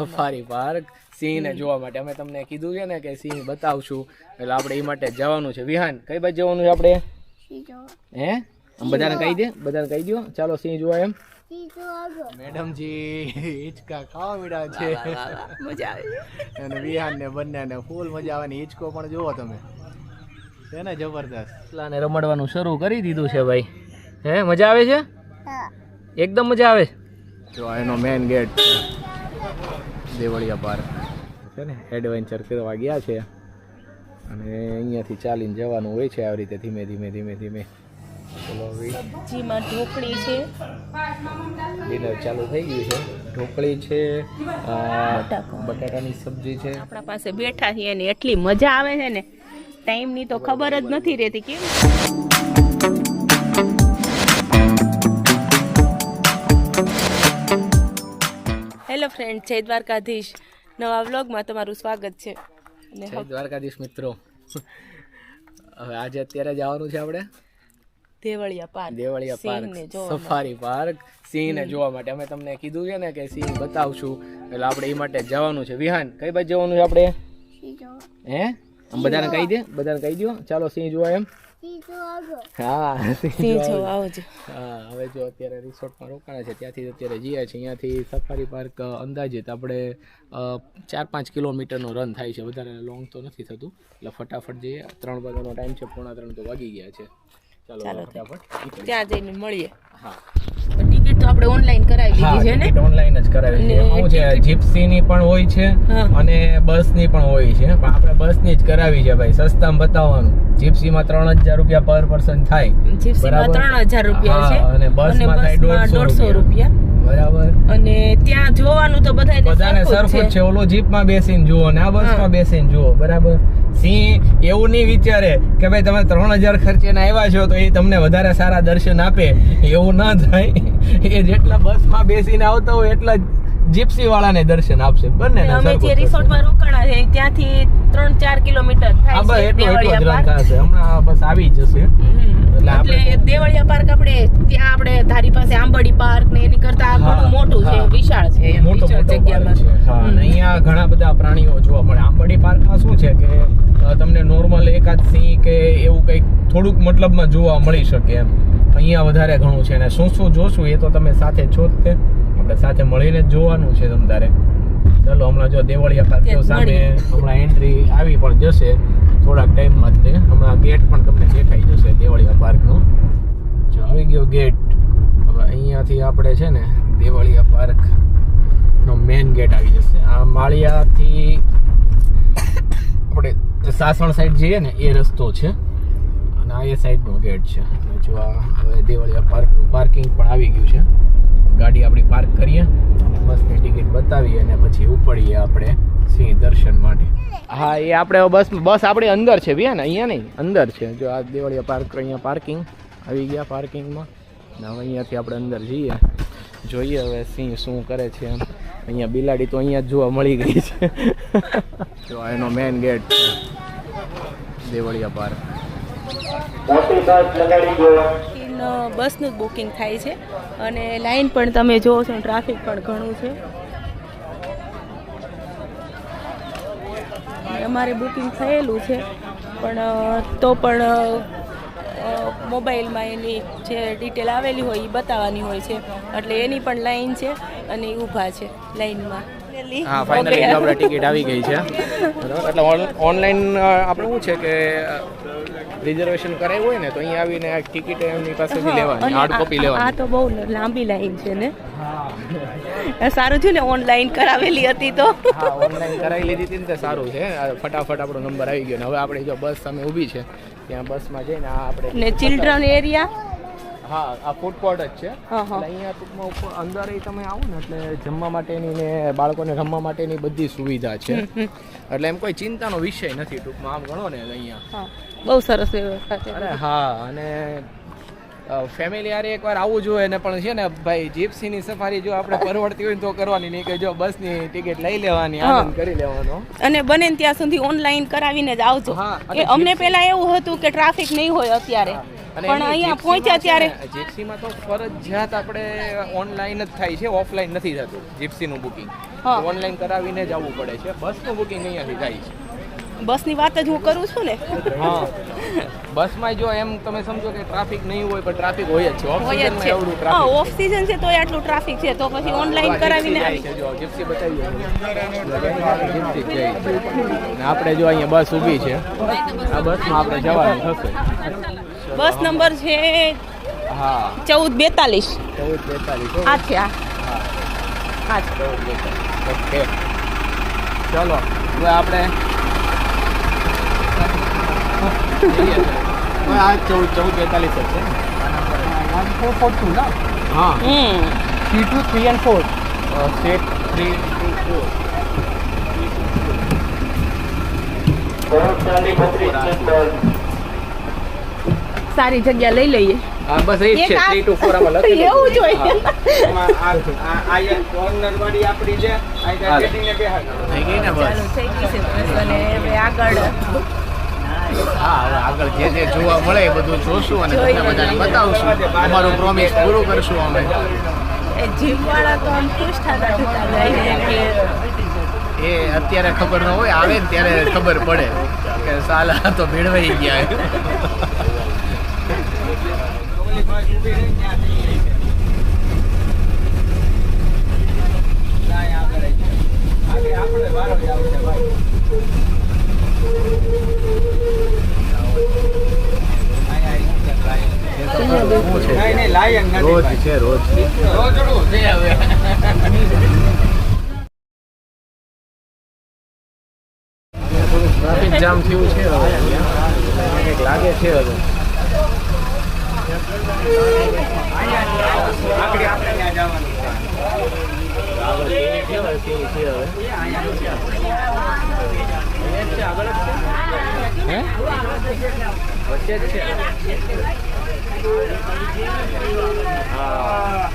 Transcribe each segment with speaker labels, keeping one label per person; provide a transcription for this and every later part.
Speaker 1: Safari park સિંહને જોવા માટે. અમે તમને કીધું છે ને કે સિંહ બતાવશું. એટલે આપણે એ માટે જવાનું છે. વિહાન કઈ બાજુ જવાનું છે આપણે? હે? આમ બધાને કહી દે બધાને કહી દો ચાલો સિંહ જોવા એમ. મેડમજી હિંચકા ખાવા મીડા છે.
Speaker 2: મજા આવે.
Speaker 1: અને વિહાન ને બંનેને ફૂલ મજા આવવાની હિંચકો પણ જુઓ તમે. છે ને જબરદસ્ત. લાને રમાડવાનું શરૂ કરી દીધું છે ભાઈ. હે મજા આવે છે? એકદમ મજા આવે. જો આ એનો મેઇન ગેટ છે. દેવળિયા પાર્ક. છે ને? એડવેન્ચર કરવા ગયા છે. અને અહીંયાથી ચાલીને જવાનું હોય છે આવી રીતે ધીમે ધીમે ધીમે ધીમે.
Speaker 2: ઢોકળી છે.
Speaker 1: ડિનર ચાલુ થઈ ગયું છે. ઢોકળી છે આ બટાટાની સબ્જી છે.
Speaker 2: આપણા પાસે બેઠા છીએ ને એટલી મજા આવે છે ને. ટાઈમની તો ખબર જ નથી રહેતી. કેમ? હેલો ફ્રેન્ડ જય દ્વારકાધીશ. નવા વ્લોગમાં તમારું સ્વાગત છે.
Speaker 1: જય દ્વારકાધીશ મિત્રો. હવે આજે અત્યારે જવાનું છે આપણે?
Speaker 2: Devaliya park.
Speaker 1: Devaliya park. Safari park. સિંહને જોવા માટે. અમે તમને કીધું છે ને કે સિંહ બતાવશું. એટલે આપણે એ માટે જવાનું છે. વિહાન કઈ બાજુ જવાનું છે આપણે? હે? બધાને કહી દે? બધાને કહી દો ચાલો સિંહ જોવા એમ. હા
Speaker 2: આવજો.
Speaker 1: હા હવે જો અત્યારે રિસોર્ટમાં રોકાણા છે ત્યાંથી અત્યારે જઈએ છીએ. અહીંયાથી સફારી પાર્ક અંદાજિત આપણે ચાર પાંચ કિલોમીટરનો રન થાય છે. વધારે લોંગ તો નથી થતું. એટલે ફટાફટ જઈએ. ત્રણ વાગ્યાનો ટાઈમ છે પોણા ત્રણ તો વાગી ગયા છે. ચાલો
Speaker 2: ચાલો
Speaker 1: ફટાફટ
Speaker 2: ત્યાં જઈને મળીએ.
Speaker 1: હા.
Speaker 2: તો આપણે ઓનલાઈન કરાવી દીધી છે ને?
Speaker 1: ઓનલાઈન જ કરાવી છે.
Speaker 2: અને
Speaker 1: છે છે જીપ્સીની પણ હોય છે અને બસની પણ હોય છે. પણ આપણે બસની જ કરાવી છે ભાઈ સસ્તામાં બતાવવાનું. જીપ્સીમાં ત્રણ હજાર રૂપિયા પર પર્સન થાય.
Speaker 2: જીપ્સીમાં
Speaker 1: માં
Speaker 2: ત્રણ હજાર રૂપિયા છે
Speaker 1: અને અને બસમાં થાય
Speaker 2: બસમાં
Speaker 1: દોઢસો
Speaker 2: રૂપિયા.
Speaker 1: બરાબર.
Speaker 2: અને ત્યાં જોવાનું તો બધાને
Speaker 1: બધાને સરખું છે. ઓલો જીપમાં બેસીને જુઓ ને આ બસમાં બેસીને જુઓ. બરાબર? સિંહ એવું નહીં વિચારે કે ભાઈ તમે ત્રણ હજાર ખર્ચીને આવ્યા છો તો એ તમને વધારે સારા દર્શન આપે. એવું ના થાય. એ જેટલા બસમાં બેસીને આવતા હોય એટલા જીપ્સી વાળાને દર્શન આપશે બંને
Speaker 2: અમે જે રિસોર્ટમાં રોકાણા છે ત્યાંથી ત્રણ ચાર કિલોમીટર થાય
Speaker 1: બસ
Speaker 2: છે
Speaker 1: એટલો એટલો જ
Speaker 2: દેવળિયા
Speaker 1: રન હમણાં બસ આવી જશે. એટલે
Speaker 2: દેવળિયા પાર્ક આપણે ત્યાં આપણે ધારી પાસે આંબડી પાર્ક ને એની કરતા ઘણું મોટું છે વિશાળ છે વિશાળ જગ્યામાં.
Speaker 1: હા અહીંયા ઘણા બધા પ્રાણીઓ જોવા મળે. આંબડી પાર્કમાં શું છે કે તમને નોર્મલ એકાદ સિંહ કે એવું કંઈક થોડુંક મતલબમાં જોવા મળી શકે એમ. અહીંયા વધારે ઘણું છે. અને શું શું જોશું એ તો તમે સાથે છો જ તે. આપણે સાથે મળીને જ જોવાનું છે તમ તારે. ચલો હમણાં જો દેવળિયા પાર્ક
Speaker 2: ત્યાં
Speaker 1: સામે હમણાં એન્ટ્રી આવી પણ જશે. થોડાક ટાઈમમાં જ તે હમણાં ગેટ પણ તમને દેખાઈ જશે દેવળિયા પાર્કનો. જો આવી ગયો ગેટ હવે અહીંયાથી આપણે છે ને દેવળિયા પાર્ક નો મેઇન ગેટ આવી જશે. આ માળિયાથી આપણે સાસણ સાઈડ જઈએ ને એ રસ્તો છે. અને આ એ સાઈડનો ગેટ છે. જો આ હવે દેવળિયા પાર્કનું પાર્કિંગ પણ આવી ગયું છે. ગાડી આપણી પાર્ક કરીએ અને બસની ટિકિટ બતાવીએ અને પછી ઉપડીએ આપણે સિંહ દર્શન માટે. હા એ આપણે બસ બસ આપણી અંદર છે ભૈયા ને અહીંયા નહીં અંદર છે. જો આ દેવળિયા પાર્ક અહીંયા પાર્કિંગ આવી ગયા પાર્કિંગમાં ને હવે અહીંયાથી આપણે અંદર જઈએ. જોઈએ હવે સિંહ શું કરે છે એમ. અહીંયા બિલાડી તો અહીંયા જ જોવા મળી ગઈ છે. જો આ એનો મેઇન ગેટ છે દેવળિયા પાર્ક
Speaker 2: બસનું જ બુકિંગ થાય છે. અને લાઇન પણ તમે જોવો છો ટ્રાફિક પણ ઘણું છે. અમારે બુકિંગ થયેલું છે પણ તો પણ મોબાઈલમાં એની જે ડિટેલ આવેલી હોય એ બતાવવાની હોય છે. એટલે એની પણ લાઈન છે અને ઊભા છે લાઈનમાં.
Speaker 1: હા ફાઇનલી આપણે ટિકિટ આવી ગઈ છે. બરાબર? એટલે ઓનલાઈન આપણે શું છે કે રિઝર્વેશન કરાવ્યું હોય ને તો અહીં આવીને આ ટિકિટ એમની પાસેથી લેવાની હાર્ડ કોપી લેવાની.
Speaker 2: આ તો બહુ લાંબી લાઈન છે ને. સારું છે ને ઓનલાઈન કરાવેલી હતી તો.
Speaker 1: ઓનલાઈન કરાવી લીધી હતી ને તો સારું છે. ફટાફટ આપણો નંબર આવી ગયો. ને હવે આપણે જો બસ સામે ઊભી છે ત્યાં બસમાં જઈને આ આપણે
Speaker 2: ને ચિલ્ડ્રન એરિયા
Speaker 1: હા આ ફૂડ કોર્ટ જ છે. અહીંયા ટૂંકમાં ઉપર અંદર તમે આવો ને એટલે જમવા માટેની ને બાળકોને રમવા માટેની બધી સુવિધા છે. એટલે એમ કોઈ ચિંતાનો વિષય નથી ટૂંકમાં આમ ગણો ને અહીંયા.
Speaker 2: બહુ સરસ વ્યવસ્થા છે.
Speaker 1: અરે હા અને ફેમિલી યારે એકવાર આવવું જોઈએ ને પણ છે ને ભાઈ જીપ્સીની સફારી જો આપણે પરવડતી હોય ને તો કરવાની નહીં કે જો બસની ટિકિટ લઈ લેવાની આનંદ કરી લેવાનો.
Speaker 2: અને બને ત્યાં સુધી ઓનલાઈન કરાવીને જ આવજો. કે અમને પહેલા એવું હતું કે ટ્રાફિક નહીં હોય અત્યારે. પણ અહીંયા પહોંચ્યા ત્યારે
Speaker 1: ને, જીપ્સીમાં તો ફરજિયાત આપણે ઓનલાઈન જ થાય છે ઓફલાઈન નથી થતું જીપ્સીનું બુકિંગ. ઓનલાઈન કરાવીને જ આવવું પડે છે. બસનું બુકિંગ અહીંયાથી થાય છે.
Speaker 2: બસની વાત જ હું કરું છું ને.
Speaker 1: હા. બસમાં જો એમ તમે સમજો કે ટ્રાફિક નહીં હોય પણ ટ્રાફિક હોય જ છે. ઓફ
Speaker 2: હોય જ
Speaker 1: સિઝનમાં ટ્રાફિક
Speaker 2: હા ઓફ સિઝન છે તોય આટલું ટ્રાફિક છે. તો પછી ઓનલાઈન કરાવીને આવી.
Speaker 1: જો જીપ્સી બતાવી જીપ્સી. અને આપણે જો અહીંયા બસ ઊભી છે. આ બસમાં આપણે જવાનું થશે.
Speaker 2: બસ નંબર છે
Speaker 1: હા.
Speaker 2: ચૌદ બેતાલીસ.
Speaker 1: ચૌદ બેતાલીસ
Speaker 2: આ છે આ. હા.
Speaker 1: ચૌદ બેતાલીસ. ઓકે. ચલો હવે આપણે આ ચૌદ ચૌદ બેતાલીસ જ છે? હા. થ્રી ટુ ફોર
Speaker 2: સારી જગ્યા લઈ લઈએ
Speaker 1: હા બસ એ છે
Speaker 2: એક
Speaker 1: ટુ ફોર આમાં લખેલું
Speaker 2: એવું જોઈએ.
Speaker 3: આ આ આ વાળી આપણી છે આ
Speaker 1: હાલે.
Speaker 3: ત્યાં બેઠીને બેહાડો.
Speaker 1: થઈ ગઈ ને બસ
Speaker 2: થઈ ગઈ છે બસ અને હવે આગળ
Speaker 1: હા હવે આગળ જે જે જોવા મળે એ બધું જોશું અને તમને બધાને બતાવશું અમારું પ્રોમિસ પૂરું કરશું અમે
Speaker 2: એ તો આમ ખુશ થતા થતા જાય કે
Speaker 1: એ અત્યારે ખબર ન હોય આવે ને ત્યારે ખબર પડે કે સાલા તો ભેળવાઈ ગયા
Speaker 3: આપણે છે. આગળ આવી જાય. આગળ આપણે વારો જ આવશે ભાઈ.
Speaker 1: રોજ છે રોજ
Speaker 3: રોજડું છે હવે.
Speaker 1: ટ્રાફિક જામ થયું છે હવે લાગે છે હવે
Speaker 3: આપણે ત્યાં જવાનું છે
Speaker 1: હવે હે? વચ્ચે જ છે. હા.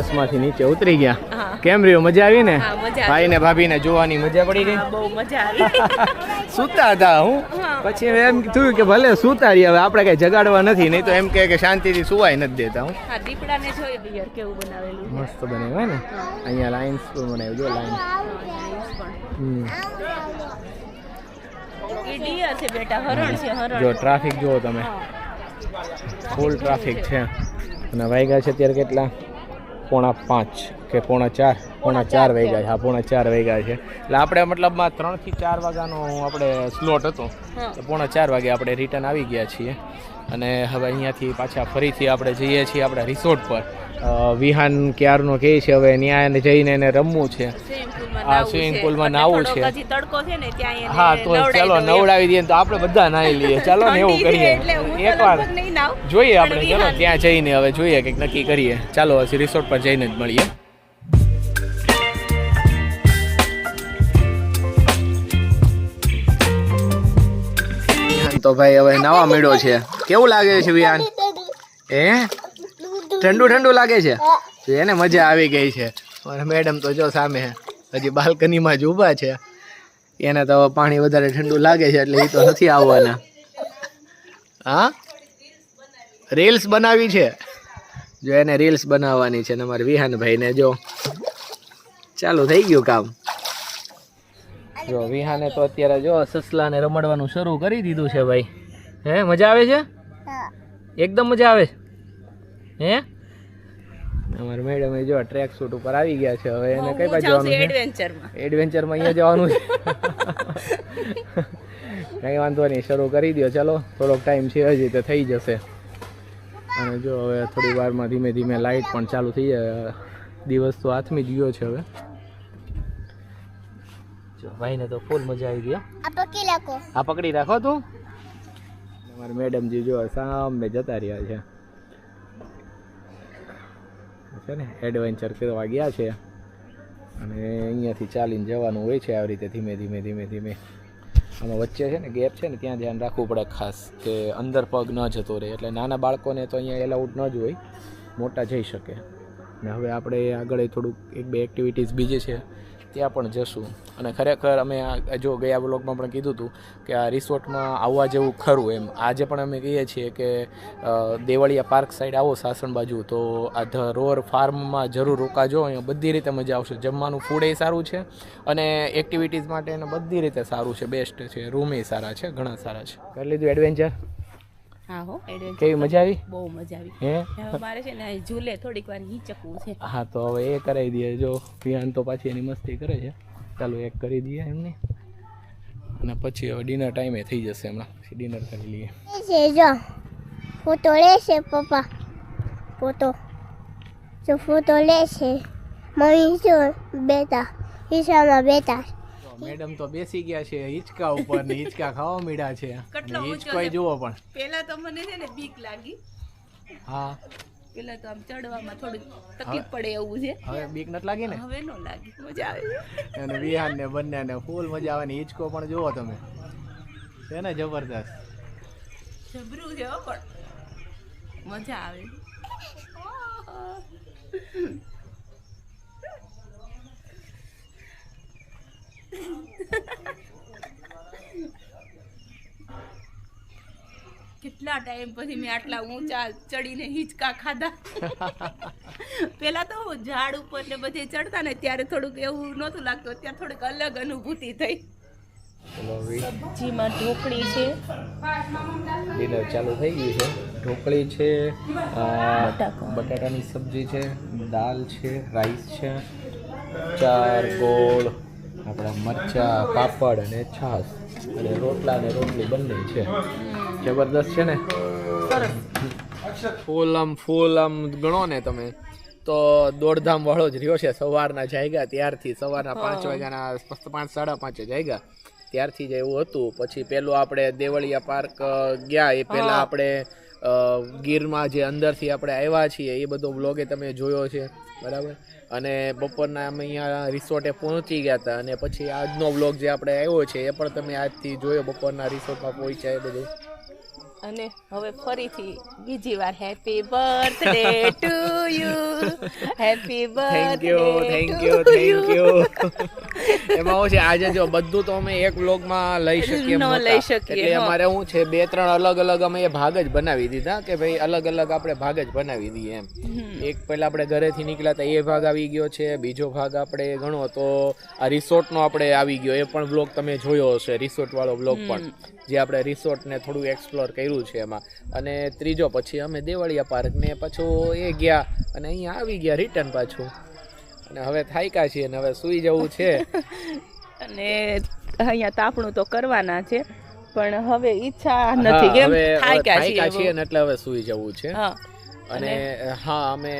Speaker 1: બસમાંથી નીચે ઉતરી ગયા. કેમ રહ્યું? મજા આવી ને? ભાઈ ને ભાભી ને જોવાની મજા પડી ગઈ?
Speaker 2: બહુ મજા આવી.
Speaker 1: સુતા હતા હું. પછી એમ થયું કે ભલે સુતા રહી હવે આપણે કઈ જગાડવા નથી નહીં તો એમ કહે કે શાંતિથી સુવાય નથી દેતા હું.
Speaker 2: દીપડાને યાર કેવું બનાવેલું
Speaker 1: મસ્ત બનાવ્યું ને? અહીંયા લાઇન્સ પણ બનાવ્યું જો
Speaker 2: હરણ
Speaker 1: જો ટ્રાફિક જુઓ તમે. ફૂલ ટ્રાફિક છે. અને વાગ્યા છે અત્યારે કેટલા? પોણા પાંચ કે પોણા ચાર પોણા ચાર વાગ્યા છે. હા પોણા ચાર વાગ્યા છે. એટલે આપણે મતલબમાં ત્રણથી ચાર વાગ્યાનો આપણે સ્લોટ હતો. તો પોણા ચાર વાગે આપણે રિટર્ન આવી ગયા છીએ. અને હવે અહીંયાથી પાછા ફરીથી આપણે જઈએ છીએ આપણા રિસોર્ટ પર. વિહાન ક્યારનો કહે છે હવે ત્યાં જઈને એને રમવું છે.
Speaker 2: આ સ્વિમિંગ પુલમાં
Speaker 1: નાવું
Speaker 2: છે.
Speaker 1: હા તો ચાલો નવડાવી દઈએ તો આપણે બધા નાહી લઈએ. ચાલો ને એવું કરીએ. એકવાર
Speaker 2: નાહું.
Speaker 1: જોઈએ આપણે. ચલો ત્યાં જઈને હવે જોઈએ કંઈક નક્કી કરીએ. ચાલો હજી રિસોર્ટ પર જઈને જ મળીએ. વિહાન તો ભાઈ હવે નવા મેળો છે. કેવું લાગે છે વિહાન? હે? ઠંડુ ઠંડુ લાગે છે? તો એને મજા આવી ગઈ છે. અને મેડમ તો જો સામે હજી બાલ્કનીમાં જ ઊભા છે. એને તો પાણી વધારે ઠંડુ લાગે છે એટલે એ તો નથી આવવાના. હા? રીલ્સ બનાવી છે. જો એને રીલ્સ બનાવવાની છે અમારા વિહાનભાઈને જો. ચાલુ થઈ ગયું કામ. જો વિહાને તો અત્યારે જો સસલાને રમાડવાનું શરૂ કરી દીધું છે ભાઈ. હે મજા આવે છે? એકદમ મજા આવે હે? અમારા મેડમ જો ટ્રેક સૂટ ઉપર આવી ગયા છે. હવે એને કઈ બાજુ જવાનું છે?
Speaker 2: એડવેન્ચરમાં
Speaker 1: એડવેન્ચરમાં અહીંયા જવાનું છે. કંઈ વાંધો નહીં શરૂ કરી દો ચાલો થોડોક ટાઈમ છે હજી તો થઈ જશે. અને જો હવે થોડી વારમાં ધીમે ધીમે લાઇટ પણ ચાલુ થઈ જાય. દિવસ તો હાથમી જ ગયો છે હવે. જો ભાઈને તો ફૂલ મજા આવી ગઈ હો.
Speaker 4: આ પકડી રાખો.
Speaker 1: આ પકડી રાખો તું. અમારે મેડમજી જો સામે જતા રહ્યા છે. છે ને એડવેન્ચર કરવા ગયા છે. અને અહીંયાથી ચાલીને જવાનું હોય છે આવી રીતે ધીમે ધીમે ધીમે ધીમે. આમાં વચ્ચે છે ને ગેપ છે ને, ત્યાં ધ્યાન રાખવું પડે ખાસ કે અંદર પગ ન જતો રહે. એટલે નાના બાળકોને તો અહીંયા એલાઉડ ન જ હોય, મોટા જઈ શકે. ને હવે આપણે આગળ થોડુંક, એક બે એક્ટિવિટીઝ બીજી છે. ત્યાં પણ જશું. અને ખરેખર અમે આ જો ગયા બ્લોગમાં પણ કીધું હતું કે આ રિસોર્ટમાં આવવા જેવું ખરું એમ. આજે પણ અમે કહીએ છીએ કે દેવળિયા પાર્ક સાઈડ આવો સાસણ બાજુ. તો આ ધ રોર ફાર્મમાં જરૂર રોકાજો, અહીંયા બધી રીતે મજા આવશે. જમવાનું ફૂડ એ સારું છે અને એક્ટિવિટીઝ માટે એને બધી રીતે સારું છે. બેસ્ટ છે. રૂમ એ સારા છે, ઘણા સારા છે. કરી લીધું એડવેન્ચર
Speaker 2: હા હો.
Speaker 1: કેવી મજા આવી?
Speaker 2: બહુ મજા આવી.
Speaker 1: હે?
Speaker 2: મારે છે ને ઝૂલે થોડીક વાર હિંચકવું છે.
Speaker 1: હા તો હવે એ કરાવી દઈએ. જો પિયાન તો પાછી એની મસ્તી કરે છે. ચાલો એક કરી દઈએ એમની. અને પછી હવે ડિનર ટાઈમે થઈ જશે હમણાં. ડિનર કરી લઈએ.
Speaker 4: છે જો. ફોટો લેશે પપ્પા. ફોટો. જો ફોટો લેશે મમ્મી જો બેટા હિસામાં બેટા
Speaker 1: મેડમ તો બેસી ગયા છે હિંચકા ઉપર ને હિંચકા ખાવા મીડા છે.
Speaker 2: છે.
Speaker 1: જુઓ પણ.
Speaker 2: પેલા તો મને છે ને બીક લાગી.
Speaker 1: હા.
Speaker 2: પેલા તો આમ ચડવામાં થોડી તકલીફ પડે એવું છે.
Speaker 1: હવે બીક નથી લાગી ને?
Speaker 2: હવે નો લાગી. મજા આવે.
Speaker 1: અને વિહાન ને બંને ને ફૂલ મજા આવે ને હિંચકો પણ જુઓ તમે. છે ને જબરદસ્ત.
Speaker 2: જબરું છે પણ. મજા આવે. કેટલા ટાઈમ પછી મેં આટલા ઊંચા ચડીને હિંચકા ખાધા. પેલા તો ઝાડ ઉપર ને બધે ચડતા ને ત્યારે થોડુંક એવું નહોતું લાગતું. અત્યારે થોડીક અલગ અનુભૂતિ થઈ. સબ્જીમાં ઢોકળી છે.
Speaker 1: ડિનર ચાલુ થઈ ગયું છે. ઢોકળી છે બટાટાની સબ્જી છે દાલ છે રાઈસ છે ચાર ગોળ આપણા મરચા પાપડ અને છાશ અને રોટલા અને રોટલી બંને છે. જબરદસ્ત છે ને? ફૂલ આમ ફૂલ આમ ગણો ને તમે. તો દોડધામ વાળો જ રહ્યો છે સવારના જાયગા ત્યારથી સવારના પાંચ વાગ્યાના પાંચ સાડા પાંચે જાયગા ત્યારથી જ એવું હતું. પછી પેલું આપણે દેવળિયા પાર્ક ગયા. એ પહેલા આપણે ગીરમાં જે અંદરથી આપણે આવ્યા છીએ એ બધો વ્લોગે તમે જોયો છે બરાબર? અને બપોરના અમે અહીંયા રિસોર્ટે પહોંચી ગયા હતા અને પછી આજનો વ્લોગ જે આપણે આવ્યો છે એ પણ તમે આજથી જોયો બપોરના રિસોર્ટમાં પહોંચ્યા એ બધું.
Speaker 2: અને હવે ફરીથી બીજી વાર happy birthday to you happy
Speaker 1: thank you thank you thank you એમાં છે આજે જો બધું તો અમે એક વ્લોગમાં લઈ શકીએ
Speaker 2: ન લઈ શકીએ,
Speaker 1: એટલે અમારે શું છે બે ત્રણ અલગ અલગ અમે ભાગ જ બનાવી દીધા કે ભાઈ અલગ અલગ આપણે ભાગ જ બનાવી દઈએ એમ. એક પહેલા આપણે ઘરેથી નીકળ્યા હતા એ ભાગ આવી ગયો છે બીજો ભાગ આપણે ગણો તો આ રિસોર્ટનો આપણે આવી ગયો એ પણ બ્લોગ તમે જોયો હશે રિસોર્ટ વાળો બ્લોગ પણ જે આપણે રિસોર્ટને થોડું એક્સપ્લોર કર્યું છે એમાં. અને ત્રીજો પછી અમે દેવળિયા પાર્ક ને પાછું એ ગયા અને અહીંયા આવી ગયા રિટર્ન પાછું. અને હવે થાયકા છીએ અને હવે સુઈ જવું છે.
Speaker 2: અને અહીંયા તાપણું તો કરવાના છે પણ હવે ઈચ્છા નથી કેમ? થાક્યા
Speaker 1: છીએ એટલે હવે સુઈ જવું છે.
Speaker 2: હા.
Speaker 1: અને હા અમે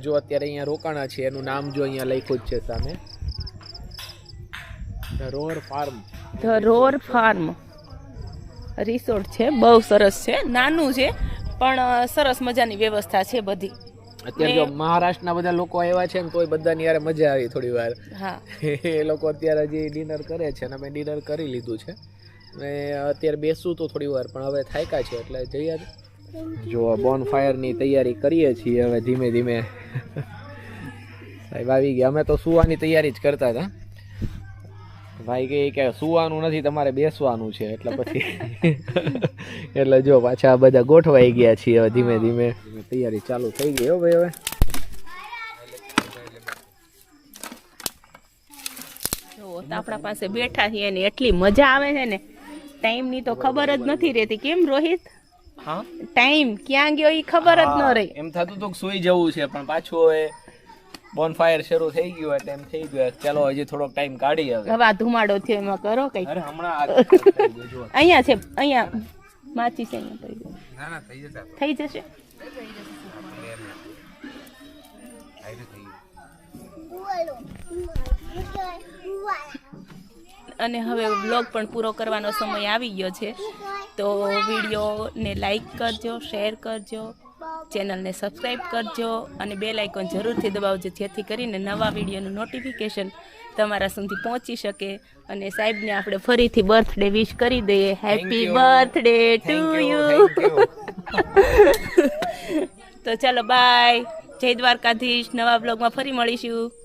Speaker 1: જો અત્યારે અહીંયા રોકાણા છીએ એનું નામ જો અહીંયા લખ્યું જ છે સામે. The roar farm
Speaker 2: the roar farm resort છે બહુ સરસ છે નાનું છે પણ સરસ મજાની વ્યવસ્થા છે બધી.
Speaker 1: અત્યારે જો મહારાષ્ટ્રના બધા લોકો આવ્યા છે ને તોય બધાની યાર મજા આવી થોડી વાર.
Speaker 2: હા.
Speaker 1: એ લોકો અત્યારે હજી ડિનર કરે છે અને અમે ડિનર કરી લીધું છે. મેં અત્યારે બેસું તો થોડી વાર પણ હવે થાયકા છે એટલે જઈએ. જો બોન ફાયરની તૈયારી કરીએ છીએ હવે ધીમે ધીમે. સાહેબ આવી ગયા. અમે તો સુવાની તૈયારી જ કરતા હતા. ભાઈ કહે કે સુવાનું નથી તમારે બેસવાનું છે. એટલે પછી એટલે જો પાછા બધા ગોઠવાઈ ગયા છીએ હવે ધીમે ધીમે. તૈયારી ચાલુ થઈ ગઈ હો ભાઈ હવે.
Speaker 2: આપણા પાસે બેઠા છીએ ને એટલી મજા આવે છે ને ટાઈમની તો ખબર જ નથી રહેતી. કેમ રોહિત?
Speaker 1: હા?
Speaker 2: ટાઈમ ક્યાં ગયો એ ખબર જ ન રહી.
Speaker 1: એમ થતું તો સુઈ જવું છે પણ પાછું હવે બોન ફાયર શરૂ થઈ ગયું એટલે એમ થઈ ગયું ચાલો હજી થોડોક ટાઈમ કાઢી હવે.
Speaker 2: હવે આ ધુમાડો થયો એમાં કરો કંઈક.
Speaker 1: અરે હમણાં.
Speaker 2: અહીંયા છે અહીંયા. માચી છે અહીંયા પડી.
Speaker 3: ના ના થઈ જશે
Speaker 2: થઈ જશે? અને હવે બ્લોગ પણ પૂરો કરવાનો સમય આવી ગયો છે. તો વિડીયોને લાઈક કરજો શેર કરજો. ચેનલને સબસ્ક્રાઈબ કરજો અને બેલ આઇકોન જરૂરથી દબાવજો જેથી કરીને નવા વિડીયોનું નોટિફિકેશન તમારા સુધી પહોંચી શકે. અને સાહેબને આપણે ફરીથી બર્થડે વિશ કરી દઈએ. હેપી બર્થડે ટુ યુ તો ચાલો બાય જય દ્વારકાધીશ. નવા બ્લોગમાં ફરી મળીશું.